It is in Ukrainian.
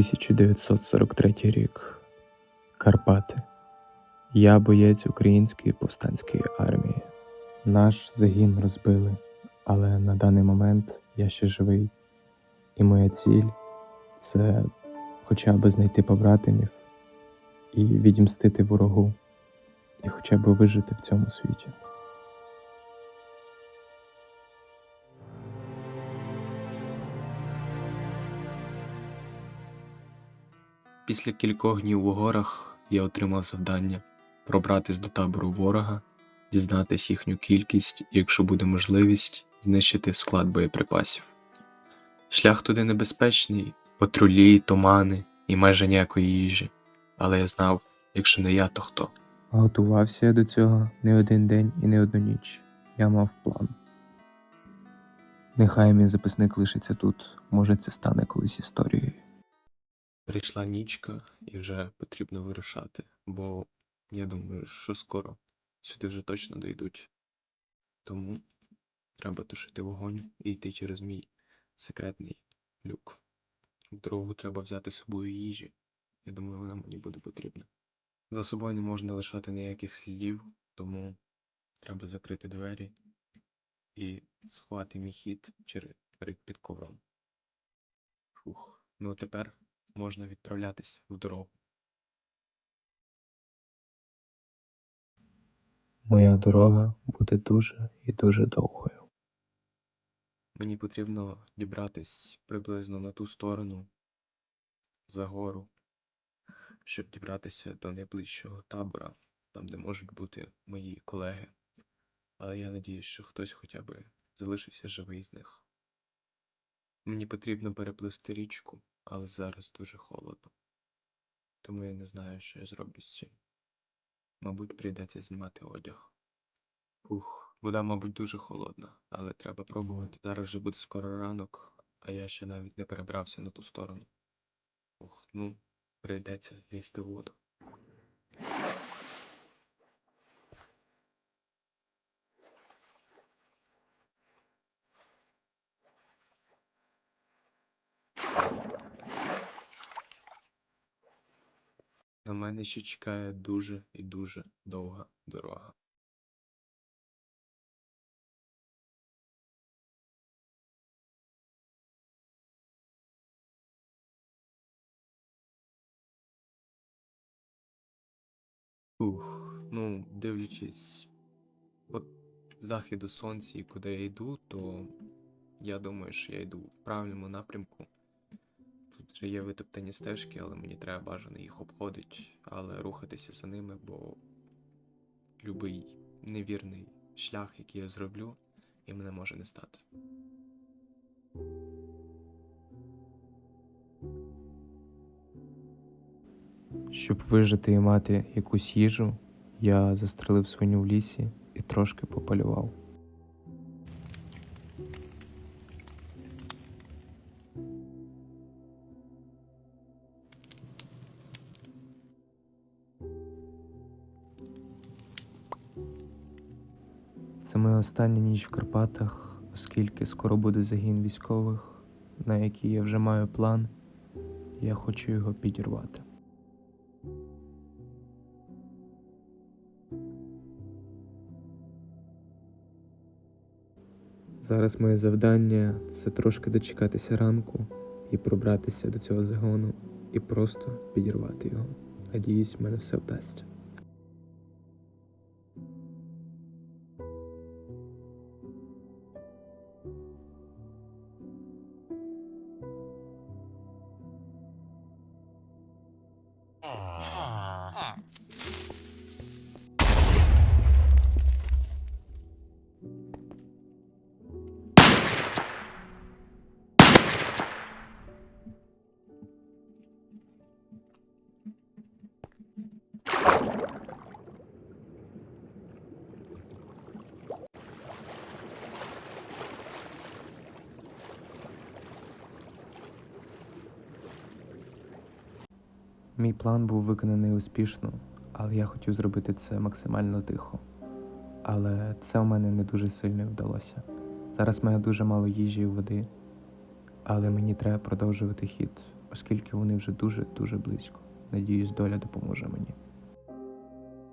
1943 рік. Карпати. Я боєць української повстанської армії. Наш загін розбили, але на даний момент я ще живий. І моя ціль це хоча б знайти побратимів і відімстити ворогу, і хоча б вижити в цьому світі. Після кількох днів у горах я отримав завдання пробратись до табору ворога, дізнатись їхню кількість і, якщо буде можливість, знищити склад боєприпасів. Шлях туди небезпечний, патрулі, тумани і майже ніякої їжі. Але я знав, якщо не я, то хто. Готувався я до цього не один день і не одну ніч. Я мав план. Нехай мій записник лишиться тут, може це стане колись історією. Прийшла нічка і вже потрібно вирушати, бо я думаю, що скоро сюди вже точно дійдуть. Тому треба тушити вогонь і йти через мій секретний люк. В дорогу треба взяти з собою їжі. Я думаю, вона мені буде потрібна. За собою не можна лишати ніяких слідів, тому треба закрити двері і сховати мій хід через під ковром. Фух. Ну тепер можна відправлятись в дорогу. Моя дорога буде дуже і дуже довгою. Мені потрібно дібратись приблизно на ту сторону за гору, щоб дібратися до найближчого табора, там, де можуть бути мої колеги. Але я надіюсь, що хтось хоча б залишився живий з них. Мені потрібно перепливти річку, але зараз дуже холодно. Тому я не знаю, що я зроблю з цим. Мабуть, прийдеться знімати одяг. Ух, вода, мабуть, дуже холодна, але треба пробувати. Зараз вже буде скоро ранок, а я ще навіть не перебрався на ту сторону. Ух, ну, прийдеться лізти воду. На мене ще чекає дуже і дуже довга дорога. Ух, ну, дивлячись от заходу сонця і куди я йду, то я думаю, що я йду в правильному напрямку. Вже є витоптані стежки, але мені треба бажано їх обходити, але рухатися за ними, бо любий невірний шлях, який я зроблю, і мене може не стати. Щоб вижити і мати якусь їжу, я застрелив свиню в лісі і трошки пополював. Це моя остання ніч в Карпатах, оскільки скоро буде загін військових, на який я вже маю план, я хочу його підірвати. Зараз моє завдання це трошки дочекатися ранку і пробратися до цього загону і просто підірвати його. Надіюсь, в мене все вдасться. Ah. Ah. Мій план був виконаний успішно, але я хотів зробити це максимально тихо. Але це у мене не дуже сильно вдалося. Зараз маю дуже мало їжі і води, Але мені треба продовжувати хід, оскільки вони вже дуже-дуже близько. Надіюсь, доля допоможе мені.